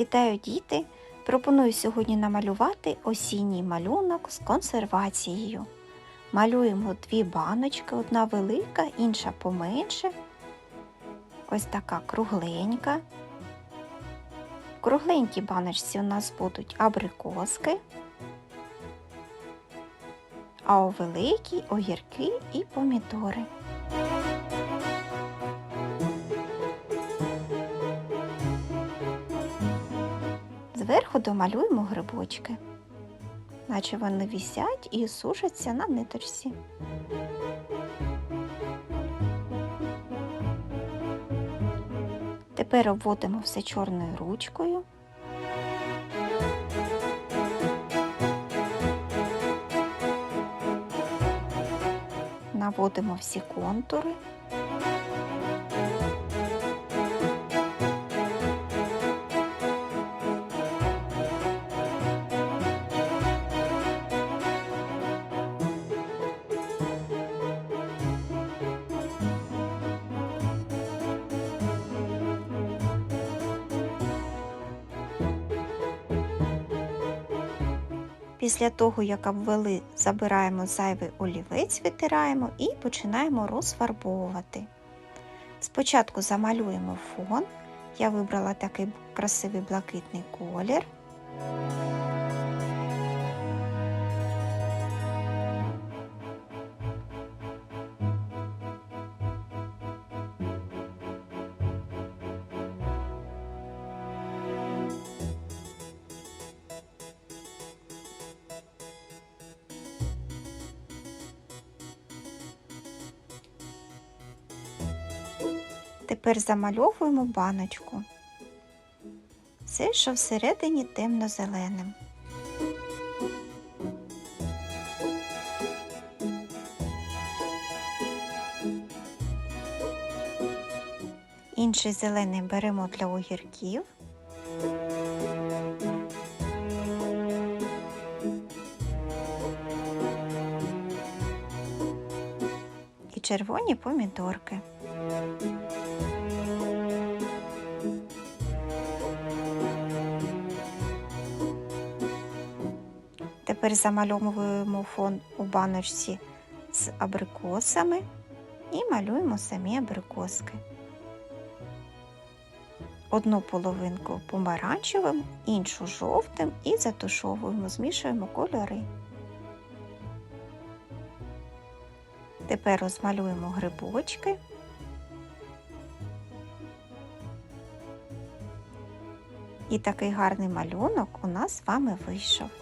Вітаю діти! Пропоную сьогодні намалювати осінній малюнок з консервацією. Малюємо дві баночки, одна велика, інша поменше. Ось така кругленька. В кругленькій баночці у нас будуть абрикоски, а у великій огірки і помідори. Зверху домалюємо грибочки, наче вони вісять і сушаться на ниточці. Тепер обводимо все чорною ручкою. Наводимо всі контури. Після того, як обвели, забираємо зайвий олівець, витираємо і починаємо розфарбовувати. Спочатку замалюємо фон. Я вибрала такий красивий блакитний колір. Тепер замальовуємо баночку. Все, що всередині темно-зеленим. Інший зелений беремо для огірків. Червоні помідорки. Тепер замальовуємо фон у баночці з абрикосами і малюємо самі абрикоски. Одну половинку помаранчевим, іншу жовтим і затушовуємо, змішуємо кольори. Тепер розмалюємо грибочки. І такий гарний малюнок у нас з вами вийшов.